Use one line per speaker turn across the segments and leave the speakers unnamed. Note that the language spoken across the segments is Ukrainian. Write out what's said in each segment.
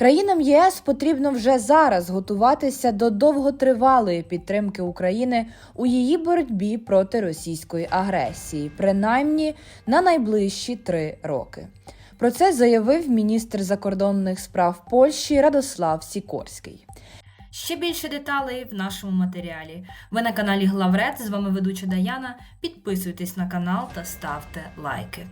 Країнам ЄС потрібно вже зараз готуватися до довготривалої підтримки України у її боротьбі проти російської агресії, принаймні на найближчі три роки. Про це заявив міністр закордонних справ Польщі Радослав Сікорський. Ще більше деталей в нашому матеріалі. Ви на каналі Главред. З вами ведуча Даяна. Підписуйтесь на канал та ставте лайки.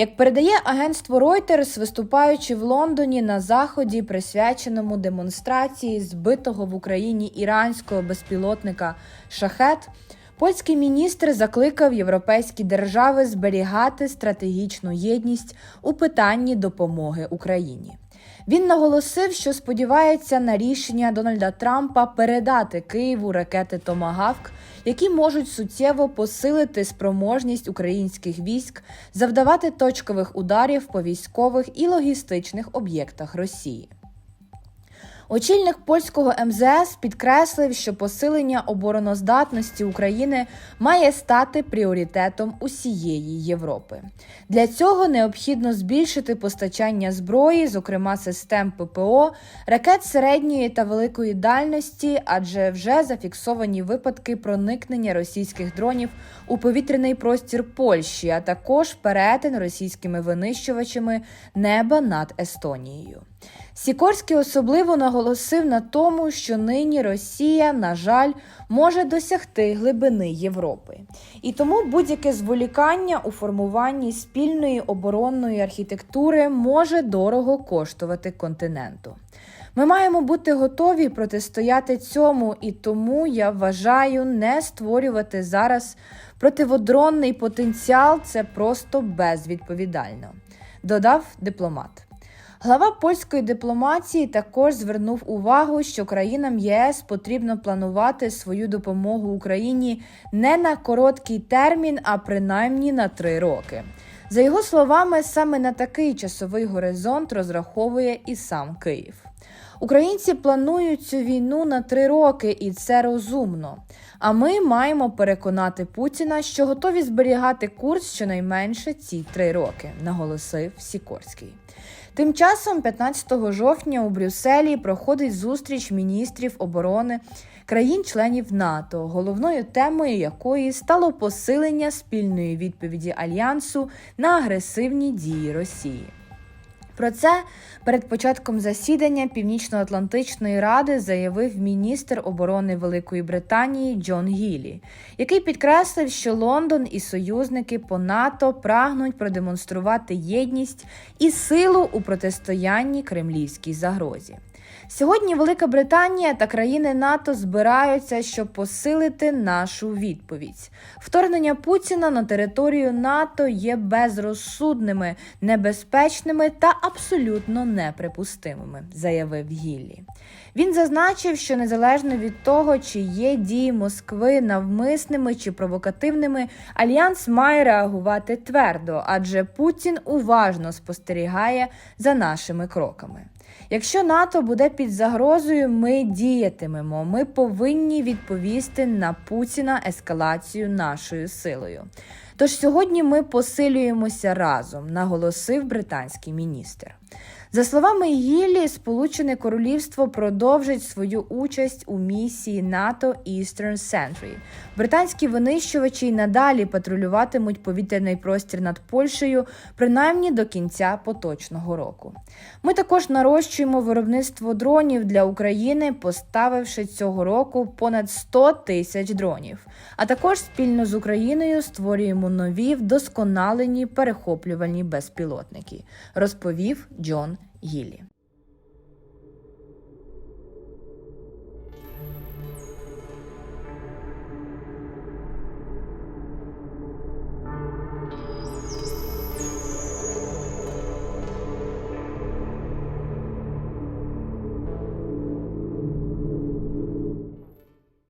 Як передає агентство Reuters, виступаючи в Лондоні на заході, присвяченому демонстрації збитого в Україні іранського безпілотника Шахет, польський міністр закликав європейські держави зберігати стратегічну єдність у питанні допомоги Україні. Він наголосив, що сподівається на рішення Дональда Трампа передати Києву ракети Томагавк, які можуть суттєво посилити спроможність українських військ завдавати точкових ударів по військових і логістичних об'єктах Росії. Очільник польського МЗС підкреслив, що посилення обороноздатності України має стати пріоритетом усієї Європи. Для цього необхідно збільшити постачання зброї, зокрема систем ППО, ракет середньої та великої дальності, адже вже зафіксовані випадки проникнення російських дронів у повітряний простір Польщі, а також перетин російськими винищувачами неба над Естонією. Сікорський особливо наголосив на тому, що нині Росія, на жаль, може досягти глибини Європи, і тому будь-яке зволікання у формуванні спільної оборонної архітектури може дорого коштувати континенту. Ми маємо бути готові протистояти цьому, і тому я вважаю не створювати зараз противодронний потенціал це просто безвідповідально, додав дипломат. Глава польської дипломатії також звернув увагу, що країнам ЄС потрібно планувати свою допомогу Україні не на короткий термін, а принаймні на три роки. За його словами, саме на такий часовий горизонт розраховує і сам Київ. Українці планують цю війну на три роки, і це розумно. А ми маємо переконати Путіна, що готові зберігати курс щонайменше ці три роки, наголосив Сікорський. Тим часом, 15 жовтня у Брюсселі проходить зустріч міністрів оборони країн-членів НАТО, головною темою якої стало посилення спільної відповіді альянсу на агресивні дії Росії. Про це перед початком засідання Північно-Атлантичної ради заявив міністр оборони Великої Британії Джон Гілі, який підкреслив, що Лондон і союзники по НАТО прагнуть продемонструвати єдність і силу у протистоянні кремлівській загрозі. Сьогодні Велика Британія та країни НАТО збираються, щоб посилити нашу відповідь. Вторгнення Путіна на територію НАТО є безрозсудними, небезпечними та абсолютно неприпустимими, заявив Гіллі. Він зазначив, що незалежно від того, чи є дії Москви навмисними чи провокативними, альянс має реагувати твердо, адже Путін уважно спостерігає за нашими кроками. Якщо НАТО буде під загрозою, ми діятимемо. Ми повинні відповісти на Путіна ескалацію нашою силою. Тож сьогодні ми посилюємося разом, наголосив британський міністр. За словами Гіллі, Сполучене Королівство продовжить свою участь у місії НАТО Eastern Sentry. Британські винищувачі й надалі патрулюватимуть повітряний простір над Польщею принаймні до кінця поточного року. Ми також нарощуємо виробництво дронів для України, поставивши цього року понад 100 тисяч дронів. А також спільно з Україною створюємо нові вдосконалені перехоплювальні безпілотники, розповів Джон Гіллі.